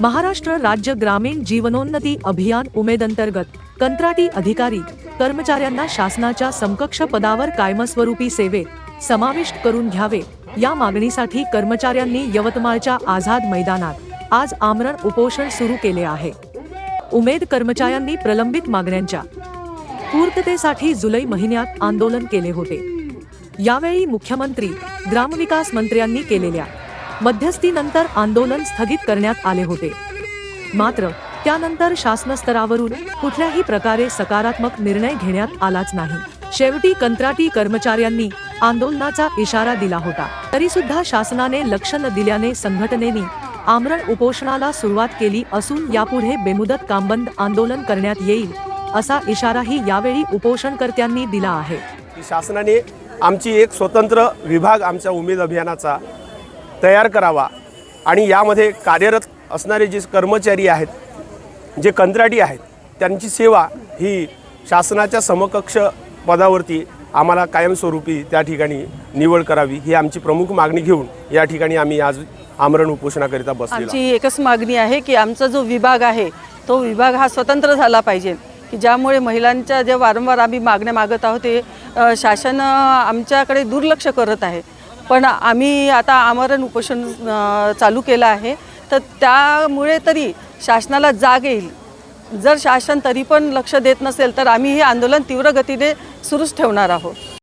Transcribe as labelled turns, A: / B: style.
A: महाराष्ट्र राज्य ग्रामीण जीवनोन्नती अभियान उमेदअंतर्गत कंत्राटी अधिकारी कर्मचाऱ्यांना शासनाच्या समकक्ष पदावर कायमस्वरूपी सेवेत समाविष्ट करून घ्यावे या मागणीसाठी कर्मचाऱ्यांनी यवतमाळच्या आझाद मैदानात आज आमरण उपोषण सुरू केले आहे. उमेद कर्मचाऱ्यांनी प्रलंबित मागण्यांच्या पूर्ततेसाठी जुलै महिन्यात आंदोलन केले होते. यावेळी मुख्यमंत्री ग्रामविकास मंत्र्यांनी केलेल्या मध्यस्थीनंतर आंदोलन स्थगित करण्यात आले होते. मात्र त्यानंतर शासनस्तरावरून कुठल्याही प्रकारे सकारात्मक निर्णय घेण्यात आलाच नाही. शेवटी कंत्राटी कर्मचाऱ्यांनी आंदोलनाचा इशारा दिला होता. तरी सुद्धा शासनाने लक्ष न दिल्याने संघटनेने आमरण उपोषणाला सुरुवात केली असून यापुढे बेमुदत कामबंद आंदोलन करण्यात येईल असा इशाराही यावेळी उपोषणकर्त्यांनी दिला आहे.
B: शासनाने आमची एक स्वतंत्र विभाग आमच्या उमेद अभियानाचा तयार करावा. आणि यामध्ये कार्यरत असणारे जे कर्मचारी आहेत जे कंत्राटी आहेत त्यांची सेवा ही शासनाच्या समकक्ष पदावरती आम्हाला कायमस्वरूपी त्या ठिकाणी निवड करावी ही आमची प्रमुख मागणी घेऊन या ठिकाणी आम्ही आज आमरण उपोषणाकरिता आहोत.
C: आमची एकच मागणी आहे की आमचा जो विभाग आहे तो विभाग हा स्वतंत्र झाला पाहिजे. की ज्यामुळे महिलांच्या ज्या वारंवार आम्ही मागण्या मागत आहोत ते शासन आमच्याकडे दुर्लक्ष करत आहे. पण आम्ही आता आमरण उपोषण चालू केलं आहे. तर त्यामुळे तरी शासनाला जाग येईल. जर शासन तरी पण लक्ष देत नसेल तर आम्ही हे आंदोलन तीव्र गतीने सुरूच ठेवणार आहोत.